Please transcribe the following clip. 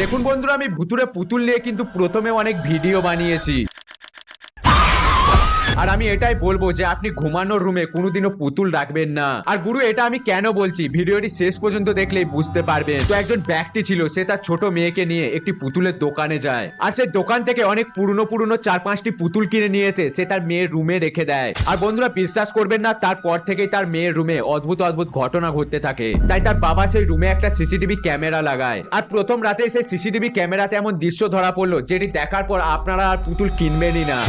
দেখুন বন্ধুরা আমি ভুতুরে পুতুল নিয়ে কিন্তু প্রথমে অনেক ভিডিও বানিয়েছি। আর আমি এটাই বলব যে আপনি ঘুমানোর রুমে কোনোদিনও পুতুল রাখবেন না। আর গুরু, এটা আমি কেন বলছি? ভিডিওটি শেষ পর্যন্ত দেখলেই বুঝতে পারবেন। তো একজন ব্যক্তি ছিল, সে তার ছোট মেয়েকে নিয়ে একটি পুতুলের দোকানে যায়। আর সেই দোকান থেকে অনেক পুরনো পুরনো চার পাঁচটি পুতুল কিনে নিয়ে এসে সে তার মেয়ের রুমে রেখে দেয়। আর বন্ধুরা, বিশ্বাস করবেন না, তারপর থেকেই তার মেয়ের রুমে অদ্ভুত অদ্ভুত ঘটনা ঘটতে থাকে। তাই তার বাবা সেই রুমে একটা সিসিটিভি ক্যামেরা লাগায়। আর প্রথম রাতে সেই সিসিটিভি ক্যামেরাতে এমন দৃশ্য ধরা পড়ল, যেটি দেখার পর আপনারা আর পুতুল কিনবেনই না।